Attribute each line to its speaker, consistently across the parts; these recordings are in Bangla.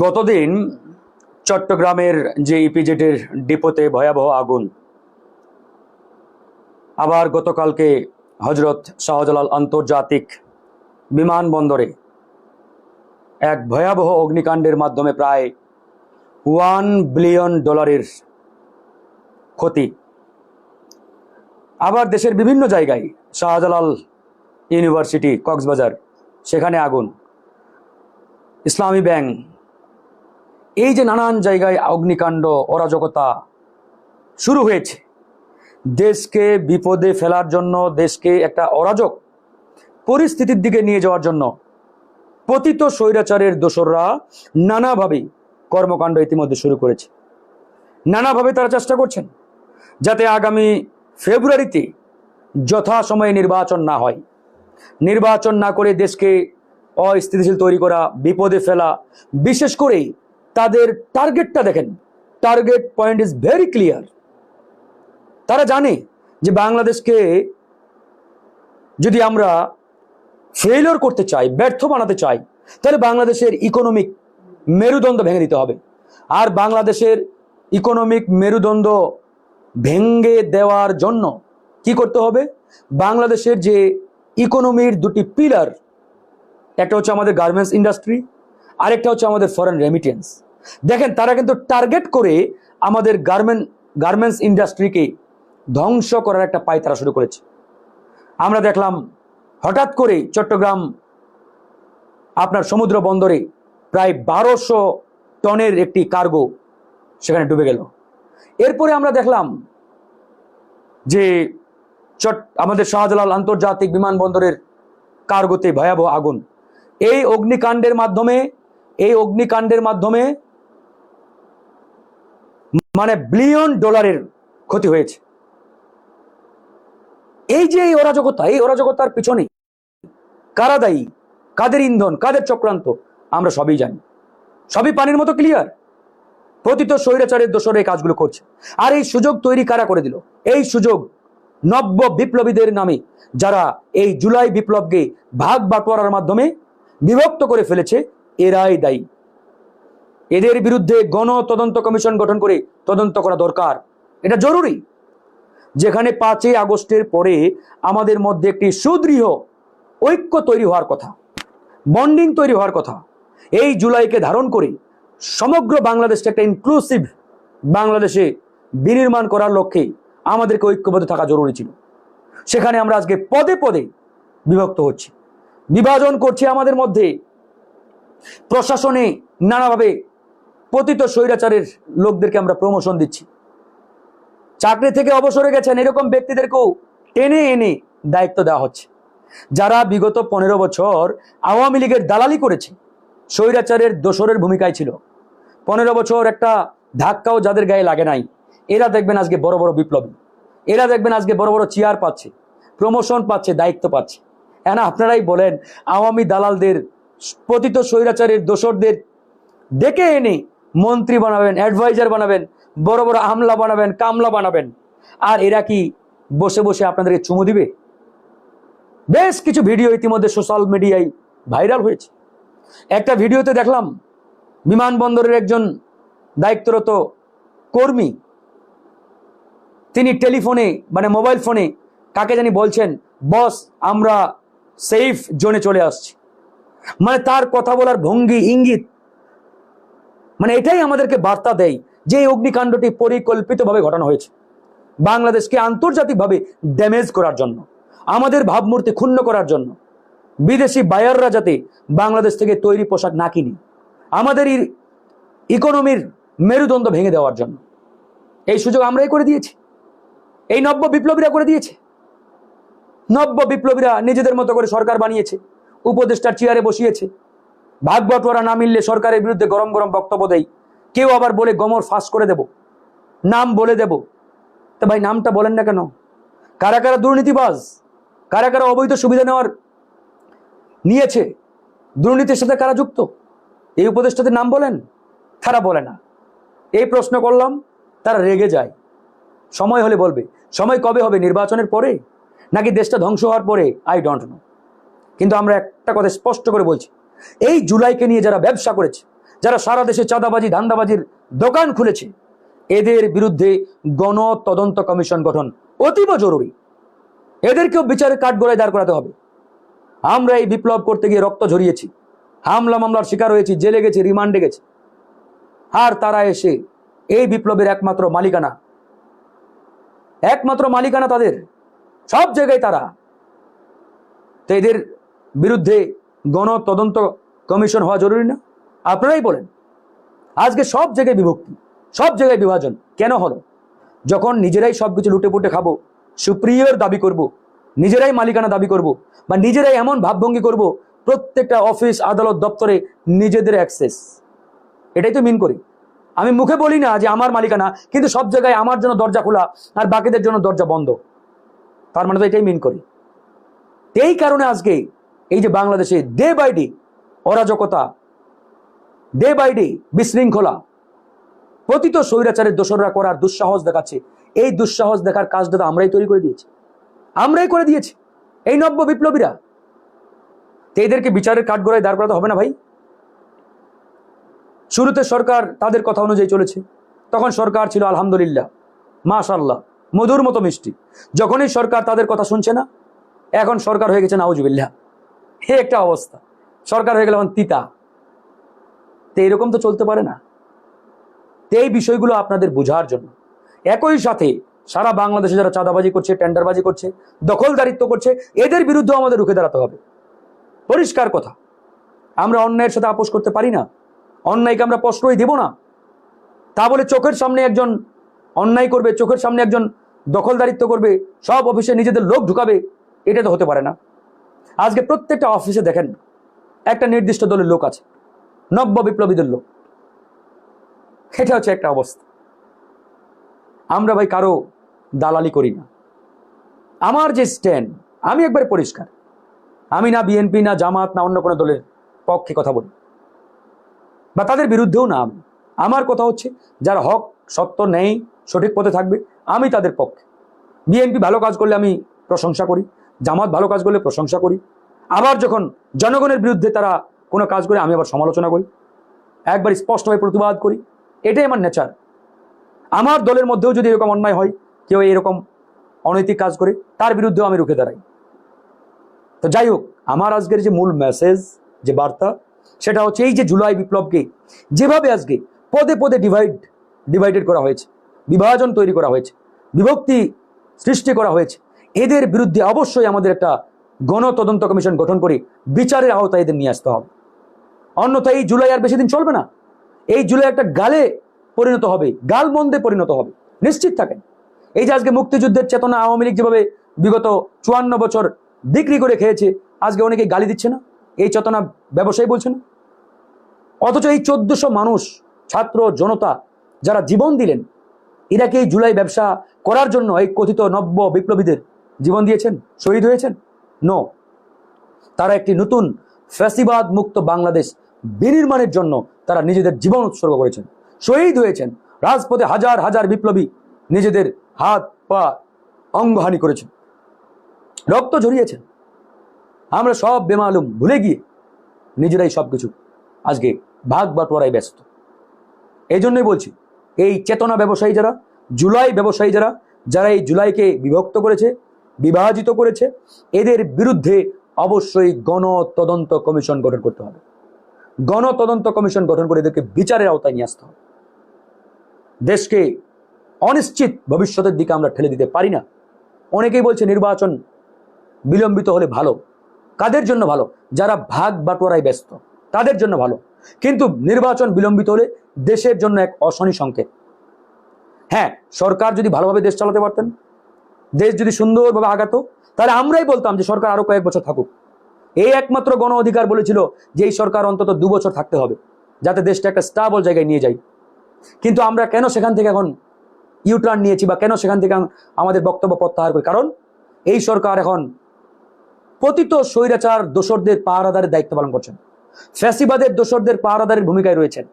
Speaker 1: গতদিন চট্টগ্রামের যে ইপিজেটের ডিপোতে ভয়াবহ আগুন। আবার গতকালকে হজরত শাহজালাল আন্তর্জাতিক বিমানবন্দরে এক ভয়াবহ অগ্নিকাণ্ডের মাধ্যমে প্রায় ওয়ান বিলিয়ন ডলারের ক্ষতি। আবার দেশের বিভিন্ন জায়গায় শাহজালাল ইউনিভার্সিটি, কক্সবাজার, সেখানে আগুন। ইসলামী ব্যাংক এই যে নানান জায়গায় অগ্নিকাণ্ড, অরাজকতা শুরু হয়েছে। দেশকে বিপদে ফেলার জন্য, দেশকে একটা অরাজক পরিস্থিতির দিকে নিয়ে যাওয়ার জন্য পতিত স্বৈরাচারের দোসররা নানাভাবে কর্মকাণ্ড ইতিমধ্যে শুরু করেছে। নানাভাবে তারা চেষ্টা করছেন যাতে আগামী ফেব্রুয়ারিতে যথাসময়ে নির্বাচন না হয়। নির্বাচন না করে দেশকে অস্থিতিশীল তৈরি করা, বিপদে ফেলা, বিশেষ করে তাদের টার্গেটটা দেখেন। Target point is very clear তারা জানে যে বাংলাদেশকে যদি আমরা ফেলিওর করতে চাই, ব্যর্থ বানাতে চাই, তাহলে বাংলাদেশের ইকোনমিক মেরুদণ্ড ভেঙে দিতে হবে। আর বাংলাদেশের ইকোনমিক মেরুদণ্ড ভেঙে দেওয়ার জন্য কি করতে হবে? বাংলাদেশের যে ইকোনমির দুটি পিলার একটা হচ্ছে আমাদের গার্মেন্টস ইন্ডাস্ট্রি আরেকটা হচ্ছে আমাদের ফরেন রেমিটেন্স দেখেন, তারা কিন্তু টার্গেট করে আমাদের গার্মেন্ট গার্মেন্টস ইন্ডাস্ট্রিকে ধ্বংস করার একটা পায় তারা শুরু করেছে। আমরা দেখলাম, হঠাৎ করে চট্টগ্রাম আপনার সমুদ্র বন্দরে প্রায় বারোশো টনের একটি কার্গো সেখানে ডুবে গেল। এরপরে আমরা দেখলাম যে চট, আমাদের শাহজালাল আন্তর্জাতিক বিমানবন্দরের কার্গোতে ভয়াবহ আগুন। এই অগ্নিকাণ্ডের মাধ্যমে, এই অগ্নিকাণ্ডের মাধ্যমে মানে বিলিয়ন ডলারের ক্ষতি হয়েছে। এই যে এই অরাজকতা, এই অরাজকতার পিছনে কারা দায়ী, কাদের ইন্ধন, কাদের চক্রান্ত, আমরা সবই জানি। সবই পানির মতো ক্লিয়ার প্রতিত স্বৈরাচারের দোষরে এই কাজগুলো করছে। আর এই সুযোগ তৈরি কারা করে দিল? এই সুযোগ নব্য বিপ্লবীদের নামে যারা এই জুলাই বিপ্লবকে ভাগ বাটোয়ারার মাধ্যমে বিভক্ত করে ফেলেছে, এরাই দায়ী। এদের বিরুদ্ধে গণ তদন্ত কমিশন গঠন করে তদন্ত করা দরকার। এটা জরুরি। যেখানে পাঁচই আগস্টের পরে আমাদের মধ্যে একটি সুদৃঢ় ঐক্য তৈরি হওয়ার কথা, বন্ডিং তৈরি হওয়ার কথা, এই জুলাইকে ধারণ করে সমগ্র বাংলাদেশকে একটা ইনক্লুসিভ বাংলাদেশে বিনির্মাণ করার লক্ষ্যে আমাদেরকে ঐক্যবদ্ধ থাকা জরুরি ছিল। সেখানে আমরা আজকে পদে পদে বিভক্ত হচ্ছি। বিভাজন করছে আমাদের মধ্যে। প্রশাসনে নানাভাবে পতিত স্বৈরাচারের লোকদেরকে আমরা প্রমোশন দিচ্ছি। চাকরি থেকে অবসরে গেছেন এরকম ব্যক্তিদেরকেও টেনে এনে দায়িত্ব দেওয়া হচ্ছে। যারা বিগত পনেরো বছর আওয়ামী লীগের দালালি করেছে, স্বৈরাচারের দোসরের ভূমিকায় ছিল। পনেরো বছর একটা ধাক্কাও যাদের গায়ে লাগে নাই। এরা দেখবেন আজকে বড় বড় বিপ্লবী। এরা দেখবেন আজকে বড় বড় চেয়ার পাচ্ছে প্রমোশন পাচ্ছে, দায়িত্ব পাচ্ছে। হ্যাঁ আপনারাই বলেন, আওয়ামী দালালদের, পতিত স্বৈরাচারের দোসরদের, ডেকে এনে মন্ত্রী বানাবেন অ্যাডভাইজার বানাবেন, বড় বড় আমলা বানাবেন, কামলা বানাবেন। আর এরা কি বসে বসে আপনাদেরকে চুমু দিবে? বেশ কিছু ভিডিও ইতিমধ্যে সোশ্যাল মিডিয়ায় ভাইরাল হয়েছে। একটা ভিডিওতে দেখলাম, বিমানবন্দরের একজন দায়িত্বরত কর্মী, তিনি টেলিফোনে মানে মোবাইল ফোনে কাকে জানি বলছেন, বস, আমরা সেফ জোনে চলে আসছি। মানে তার কথা বলার ভঙ্গি, ইঙ্গিত মানে এটাই আমাদেরকে বার্তা দেয় যে এই অগ্নিকাণ্ডটি পরিকল্পিতভাবে ঘটানো হয়েছে। বাংলাদেশকে আন্তর্জাতিকভাবে ড্যামেজ করার জন্য, আমাদের ভাবমূর্তি ক্ষুণ্ণ করার জন্য, বিদেশি বায়াররা যাতে বাংলাদেশ থেকে তৈরি পোশাক না কিনে, আমাদের ইকোনমির মেরুদণ্ড ভেঙে দেওয়ার জন্য। এই সুযোগ আমরাই করে দিয়েছি। এই নব্য বিপ্লবীরা করে দিয়েছে। নব্য বিপ্লবীরা নিজেদের মতো করে সরকার বানিয়েছে, উপদেষ্টার চেয়ারে বসিয়েছে। ভাগ বটোয়ারা না মিললে সরকারের বিরুদ্ধে গরম গরম বক্তব্য দেয় কেউ আবার বলে গমর ফাঁস করে দেব। নাম বলে দেব। তা ভাই, নামটা বলেন না কেন? কারা কারা দুর্নীতিবাজ, কারা কারা অবৈধ সুবিধা নেওয়ার নিয়েছে, দুর্নীতির সাথে কারা যুক্ত? এই উপদেষ্টাদের নাম বলেন? তারা বলে না। এই প্রশ্ন করলাম, তারা রেগে যায়। সময় হলে বলবে, সময় কবে হবে, নির্বাচনের পরে? নাকি দেশটা ধ্বংস হওয়ার পরে? আই ডোন্ট নো কিন্তু আমরা একটা কথা স্পষ্ট করে বলছি এই জুলাইকে নিয়ে যারা ব্যবসা করেছে, যারা সারা দেশে চাঁদাবাজি, ধান্দাবাজির দোকান খুলেছে, এদের বিরুদ্ধে গণ তদন্ত কমিশন গঠন অতীব জরুরি। এদেরকেও বিচারের কাঠগড়ায় দাঁড় করাতে হবে। আমরা এই বিপ্লব করতে গিয়ে রক্ত ঝরিয়েছি, হামলা মামলার শিকার হয়েছি, জেলে গেছি, রিমান্ডে গেছি। আর তারা এসে এই বিপ্লবের একমাত্র মালিকানা। একমাত্র মালিকানা তাদের, সব জায়গায় তারা। তো এদের বিরুদ্ধে গণ তদন্ত কমিশন হওয়া জরুরি না? আপনারাই বলেন। আজকে সব জায়গায় বিভক্তি, সব জায়গায় বিভাজন। কেন হলো? যখন নিজেরাই সব কিছু লুটে পুটে খাব, সুপ্রিয়র দাবি করব। নিজেরাই মালিকানা দাবি করব। বা নিজেরাই এমন ভাবভঙ্গি করব, প্রত্যেকটা অফিস, আদালত, দপ্তরে নিজেদের অ্যাক্সেস। এটাই তো মিন করি। আমি মুখে বলি না যে আমার মালিকানা, কিন্তু সব জায়গায় আমার জন্য দরজা খোলা আর বাকিদের জন্য দরজা বন্ধ। তার মানে তো এটাই মিন করি। এই কারণে আজকে এই যে বাংলাদেশে ডে বাই ডে অরাজকতা, ডে বাই ডে বিশৃঙ্খলা প্রতিত স্বৈরাচারের দোসররা করার দুঃসাহস দেখাচ্ছে। এই দুঃসাহস দেখার কাজটা তো আমরাই তৈরি করে দিয়েছি। আমরাই করে দিয়েছি। এই নব্য বিপ্লবীরা। এদেরকে বিচারের কাঠগড়ায় দাঁড় করাতে হবে না ভাই? শুরুতে সরকার তাদের কথা অনুযায়ী চলেছে। তখন সরকার ছিল আলহামদুলিল্লাহ মাশাল্লাহ মধুর মতো মিষ্টি। যখনই সরকার তাদের কথা শুনছে না, এখন সরকার হয়ে গেছে নাউজুবিল্লাহ। হে একটা অবস্থা। সরকার হয়ে গেল এখন তিতা। তো এরকম তো চলতে পারে না। তো এই বিষয়গুলো আপনাদের বোঝার জন্য। একই সাথে সারা বাংলাদেশে যারা চাঁদাবাজি করছে, টেন্ডারবাজি করছে, দখলদারিত্ব করছে, এদের বিরুদ্ধেও আমাদের রুখে দাঁড়াতে হবে। পরিষ্কার কথা। আমরা অন্যায়ের সাথে আপোষ করতে পারি না। অন্যায়কে আমরা প্রশ্রয় দেব না। তা বলে চোখের সামনে একজন অন্যায় করবে, চোখের সামনে একজন দখলদারিত্ব করবে, সব অফিসে নিজেদের লোক ঢুকাবে, এটা তো হতে পারে না। আজকে প্রত্যেকটা অফিসে দেখেন, একটা নির্দিষ্ট দলের লোক আছে, নব্য বিপ্লবীদের লোক। এটা হচ্ছে একটা অবস্থা। আমরা ভাই কারও দালালি করি না। আমার যে স্ট্যান্ড আমি একবার পরিষ্কার। আমি না বিএনপি না জামাত, না অন্য কোনো দলের পক্ষে কথা বলি। বা তাদের বিরুদ্ধেও না আমি। আমার কথা হচ্ছে, যারা হক, সত্য নেই সঠিক পথে থাকবে, আমি তাদের পক্ষে। বিএনপি ভালো কাজ করলে আমি প্রশংসা করি। জামাত ভালো কাজ করলে প্রশংসা করি। আবার যখন জনগণের বিরুদ্ধে তারা কোনো কাজ করে, আমি আবার সমালোচনা করি। একবার স্পষ্টভাবে প্রতিবাদ করি। এটাই আমার নেচার আমার দলের মধ্যেও যদি এরকম অন্যায় হয়, কেউ এরকম অনৈতিক কাজ করে, তার বিরুদ্ধেও আমি রুখে দাঁড়াই। তো যাই হোক, আমার আজকের যে মূল মেসেজ যে বার্তা, সেটা হচ্ছে এই যে জুলাই বিপ্লবকে যেভাবে আজকে পদে পদে ডিভাইড ডিভাইডেড করা হয়েছে, বিভাজন তৈরি করা হয়েছে, বিভক্তি সৃষ্টি করা হয়েছে এদের বিরুদ্ধে অবশ্যই আমাদের একটা গণতদন্ত কমিশন গঠন করে বিচারের আওতায় এদের নিয়ে আসতে হবে। অন্যথায় এই জুলাই আর বেশি দিন চলবে না। এই জুলাই একটা গালে পরিণত হবে গাল মন্দে পরিণত হবে। নিশ্চিত থাকেন। এই যে আজকে মুক্তিযুদ্ধের চেতনা আওয়ামী লীগ যেভাবে বিগত চুয়ান্ন বছর বিক্রি করে খেয়েছে, আজকে অনেকে গালি দিচ্ছে না? এই চেতনা ব্যবসায়ী বলছে না? অথচ এই চোদ্দশো মানুষ, ছাত্র, জনতা যারা জীবন দিলেন, এরা কি এই জুলাই ব্যবসা করার জন্য এই কথিত নব্য বিপ্লবীদের জীবন দিয়েছেন? শহীদ হয়েছেন? নো তারা একটি নতুন ফ্যাসিবাদ মুক্ত বাংলাদেশ বিনির্মাণের জন্য তারা নিজেদের জীবন উৎসর্গ করেছেন। শহীদ হয়েছেন, রাজপথে হাজার হাজার বিপ্লবী নিজেদের হাত পা অঙ্গহানি করেছেন। রক্ত ঝরিয়েছেন। আমরা সব বেমালুম ভুলে গিয়ে নিজেরাই সব কিছু আজকে ভাগ বাটোয়ারায় ব্যস্ত। এই জন্যই বলছি, এই চেতনা ব্যবসায়ী যারা, জুলাই ব্যবসায়ী যারা যারা এই জুলাইকে বিভক্ত করেছে বিভাজিত করেছে, এদের বিরুদ্ধে অবশ্যই গণতদন্ত কমিশন গঠন করতে হবে। গণতদন্ত কমিশন গঠন করে এদেরকে বিচারের আওতায় নিয়ে আসতে হবে। দেশকে অনিশ্চিত ভবিষ্যতের দিকে আমরা ঠেলে দিতে পারি না। অনেকেই বলছে নির্বাচন বিলম্বিত হলে ভালো। কাদের জন্য ভালো? যারা ভাগ বাটোয়ারায় ব্যস্ত, তাদের জন্য ভালো। কিন্তু নির্বাচন বিলম্বিত হলে দেশের জন্য এক অশনি সংকেত। হ্যাঁ সরকার যদি ভালোভাবে দেশ চালাতে পারতেন দেশ যদি সুন্দরভাবে আগাতো, তাহলে আমরাই বলতাম যে সরকার আরও কয়েক বছর থাকুক। এই একমাত্র গণ অধিকার বলেছিল যে এই সরকার অন্তত দু বছর থাকতে হবে, যাতে দেশটা একটা স্টাবল জায়গায় নিয়ে যায়। কিন্তু আমরা কেন সেখান থেকে এখন ইউটার্ন নিয়েছি বা কেন সেখান থেকে আমাদের বক্তব্য প্রত্যাহার করি? কারণ এই সরকার এখন পতিত স্বৈরাচার দোসরদের পাহারাদারের দায়িত্ব পালন করছেন। ফ্যাসিবাদের দোসরদের পাহারাদারের ভূমিকায় রয়েছেন।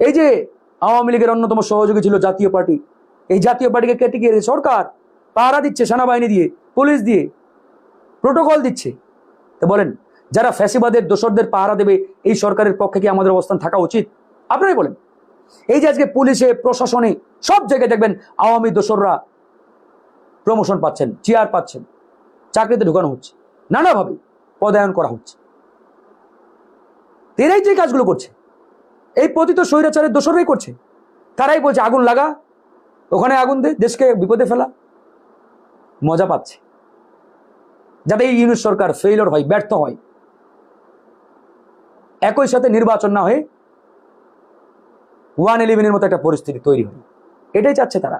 Speaker 1: এই যে আওয়ামী লীগের অন্যতম সহযোগী ছিল জাতীয় পার্টি, এই জাতীয় পার্টিকে কেটে গিয়ে সরকার। পাহারা দিচ্ছে সেনাবাহিনী দিয়ে, পুলিশ দিয়ে প্রোটোকল দিচ্ছে। তো বলেন, যারা ফ্যাসিবাদের দোসরদের পাহারা দেবে, এই সরকারের পক্ষে কি আমাদের অবস্থান থাকা উচিত? আপনারাই বলেন। এই যে আজকে পুলিশে, প্রশাসনে, সব জায়গায় দেখবেন আওয়ামী দোসররা প্রমোশন পাচ্ছেন চেয়ার পাচ্ছেন, চাকরিতে ঢুকানো হচ্ছে, নানাভাবে পদায়ন করা হচ্ছে। এরাই যে কাজগুলো করছে, এই পতিত স্বৈরাচারের দোসররাই করছে। তারাই বলছে, আগুন লাগা, ওখানে আগুন দে, দেশকে বিপদে ফেলা। মজা পাচ্ছে। যাতে এই ইউনিট সরকার ফেইলর হয়, ব্যর্থ হয়। একই সাথে নির্বাচন না হয়ে ওয়ান ইলেভেনের মতো একটা পরিস্থিতি তৈরি হয় এটাই চাচ্ছে তারা।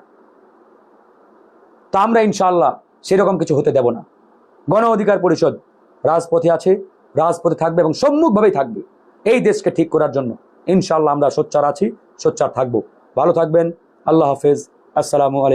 Speaker 1: তা আমরা ইনশাআল্লাহ সেরকম কিছু হতে দেব না। গণ অধিকার পরিষদ রাজপথে আছে, রাজপথে থাকবে এবং সম্মুখভাবেই থাকবে। এই দেশকে ঠিক করার জন্য ইনশাল্লাহ আমরা সোচ্চার আছি, সোচ্চার থাকব। ভালো থাকবেন, আল্লাহ হাফেজ, আসসালামু আলাইকুম।